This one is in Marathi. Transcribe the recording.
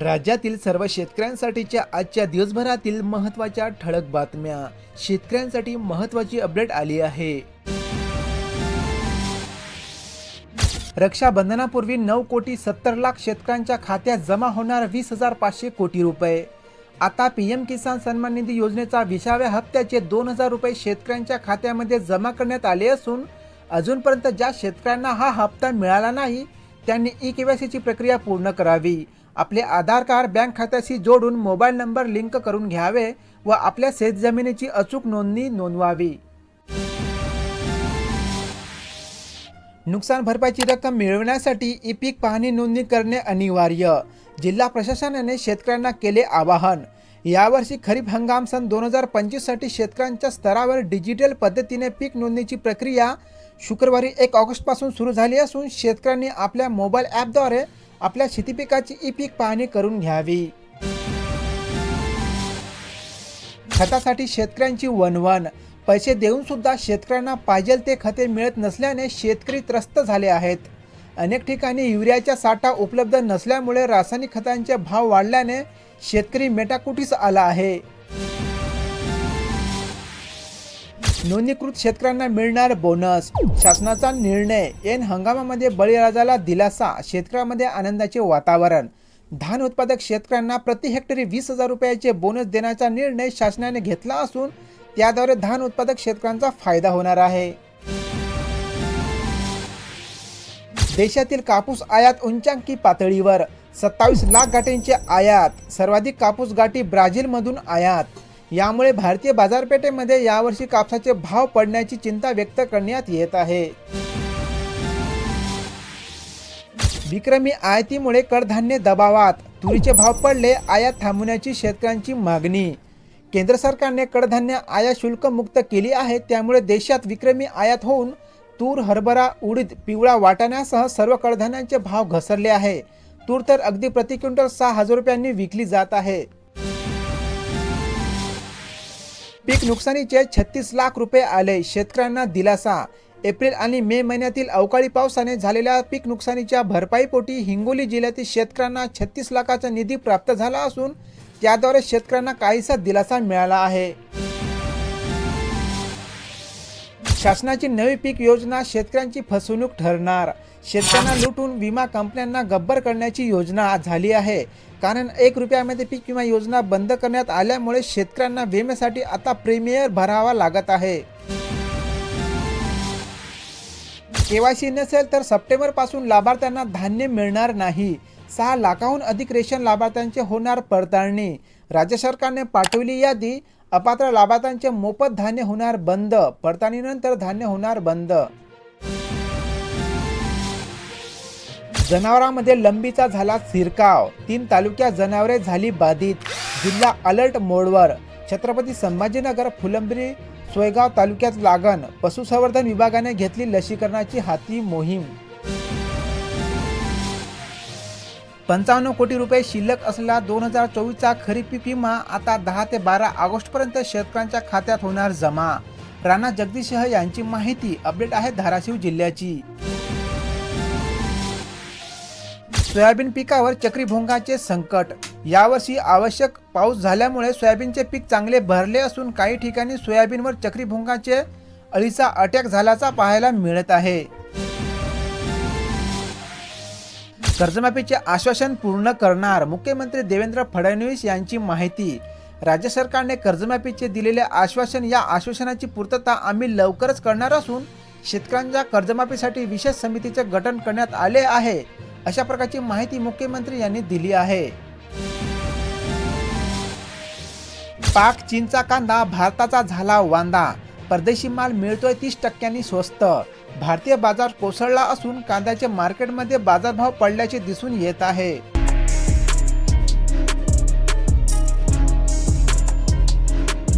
राज्यातील सर्व शेतकऱ्यांसाठीच्या आजच्या दिवसभरातील महत्त्वाच्या ठळक बातम्या. शेतकऱ्यांसाठी महत्त्वाची अपडेट आली आहे. रक्षाबंधनापूर्वी नऊ कोटी सत्तर लाख शेतकऱ्यांच्या खात्यात जमा होणार वीस हजार पाचशे कोटी रुपये. आता पी एम किसान सन्मान निधी योजनेचा विसाव्या हप्त्याचे दोन हजार रुपये शेतकऱ्यांच्या खात्यामध्ये जमा करण्यात आले असून अजूनपर्यंत ज्या शेतकऱ्यांना हा हप्ता मिळाला नाही त्यांनी ई केवायसीची प्रक्रिया पूर्ण करावी. आपले आधार कार्ड बँक खात्याशी जोडून मोबाईल नंबर लिंक करून घ्यावे व आपल्या शेतजमिनीची अचूक नोंदणी नोंदवावी. नुकसान भरपाईची रक्कम मिळवण्यासाठी ई पीक पाहणी नोंदणी करणे अनिवार्य. जिल्हा प्रशासनाने शेतकऱ्यांना केले आवाहन. यावर्षी खरीप हंगाम सन दोन हजार पंचवीससाठी शेतकऱ्यांच्या स्तरावर डिजिटल पद्धतीने पीक नोंदणीची प्रक्रिया शुक्रवारी एक ऑगस्टपासून सुरू झाली असून शेतकऱ्यांनी आपल्या मोबाईल ॲपद्वारे आपल्या शेतीपिकाची ई पीक पाहणी करून घ्यावी. खतासाठी शेतकऱ्यांची वनवन पैसे देऊन सुद्धा शेतकऱ्यांना पाहिजे ते खते मिळत नसल्याने शेतकरी त्रस्त झाले आहेत. अनेक ठिकाणी युरियाचा साठा उपलब्ध नसल्यामुळे रासायनिक खतांचे भाव वाढल्याने शेतकरी मेटाकुटीस आला आहे. नोंदणीकृत शेतकऱ्यांना मिळणार बोनस. शासनाचा निर्णय. एन हंगामामध्ये बळीराजाला दिलासा. शेतकऱ्यांमध्ये आनंदाचे वातावरण. धान उत्पादक शेतकऱ्यांना प्रति हेक्टरी वीस हजार रुपयाचे बोनस देण्याचा निर्णय शासनाने घेतला असून त्याद्वारे धान उत्पादक शेतकऱ्यांचा फायदा होणार आहे. देशातील कापूस आयात उंचांकी पातळीवर. सत्तावीस लाख गाठींचे आयात. सर्वाधिक कापूस गाठी ब्राझीलमधून आयात. यामुळे भारतीय बाजारपेठेमध्ये यावर्षी कापसाचे भाव पडण्याची चिंता व्यक्त करण्यात येत आहे. विक्रमी आयातीमुळे कडधान्य दबावात. तुरीचे भाव पडले आयात थांबवण्याची शेतकऱ्यांची मागणी. केंद्र सरकारने कडधान्य आयात शुल्क मुक्त केली आहे त्यामुळे देशात विक्रमी आयात होऊन तूर हरभरा उडीद पिवळा वाटाण्यासह सर्व कडधान्यांचे भाव घसरले आहे. तूर तर अगदी प्रति क्विंटल सहा हजार रुपयांनी विकली जात आहे. पीक नुकसानीचे छत्तीस लाख रुपये आले. शेतकऱ्यांना दिलासा. एप्रिल आणि मे महिन्यातील अवकाळी पावसाने झालेल्या पीक नुकसानीच्या भरपाईपोटी हिंगोली जिल्ह्यातील शेतकऱ्यांना छत्तीस लाखाचा निधी प्राप्त झाला असून त्याद्वारे शेतकऱ्यांना काहीसा दिलासा मिळाला आहे. शासनाची नवी पीक योजना शेतकऱ्यांची फसवणूक ठरणार. शेतकऱ्यांना लुटून विमा कंपन्यांना गब्बर करण्याची योजना झाली आहे. कारण एक रुपयामध्ये पीक विमा योजना बंद करण्यात आल्यामुळे शेतकऱ्यांना विम्यासाठी आता प्रीमियर भरावा लागत आहे. केवायसी नसेल तर सप्टेंबरपासून लाभार्थ्यांना धान्य मिळणार नाही. सहा लाखाहून अधिक रेशन लाभार्थ्यांचे होणार पडताळणी. राज्य सरकारने पाठवली यादी. अपात्र लाभार्थ्यांचे मोफत धान्य होणार बंद. पडताळणीनंतर धान्य होणार बंद. जनावरांमध्ये लंबीचा झाला शिरकाव. तीन तालुक्यात जनावरे झाली बाधित. जिल्हा अलर्ट मोडवर. छत्रपती संभाजीनगर फुलंब्री सोयगाव तालुक्यात लागण. पशुसंवर्धन विभागाने घेतली लसीकरणाची हाती मोहीम. पंचावन्न कोटी रुपये शिल्लक असलेला दोन हजार चोवीसचा खरीप पीक विमा आता दहा ते बारा ऑगस्टपर्यंत शेतकऱ्यांच्या खात्यात होणार जमा. राणा जगदीशह यांची माहिती अपडेट आहे धाराशिव जिल्ह्याची. सोयाबीन पिकावर चक्रीभोंगाचे संकट. यावर्षी आवश्यक पाऊस झाल्यामुळे सोयाबीनचे पीक चांगले भरले असून काही ठिकाणी सोयाबीनवर चक्रीभोंगाचे अळीचा अटॅक झाल्याचा पाहायला मिळत आहे. कर्जमाफीचे आश्वासन पूर्ण करणार मुख्यमंत्री देवेंद्र फडणवीस यांची माहिती. राज्य सरकारने कर्जमाफीचे दिलेले आश्वासन या आश्वासनाची पूर्तता आम्ही लवकरच करणार असून शेतकऱ्यांच्या कर्जमाफीसाठी विशेष समितीचे गठन करण्यात आले आहे अशा प्रकारची माहिती मुख्यमंत्री यांनी दिली आहे. पाक चीनचा कांदा भारताचा झाला वांदा. परदेशी माल मिळतोय तीस टक्क्यांनी स्वस्त. भारतीय बाजार कोसळला असून कांद्याचे मार्केटमध्ये बाजारभाव पडल्याचे दिसून येत आहे.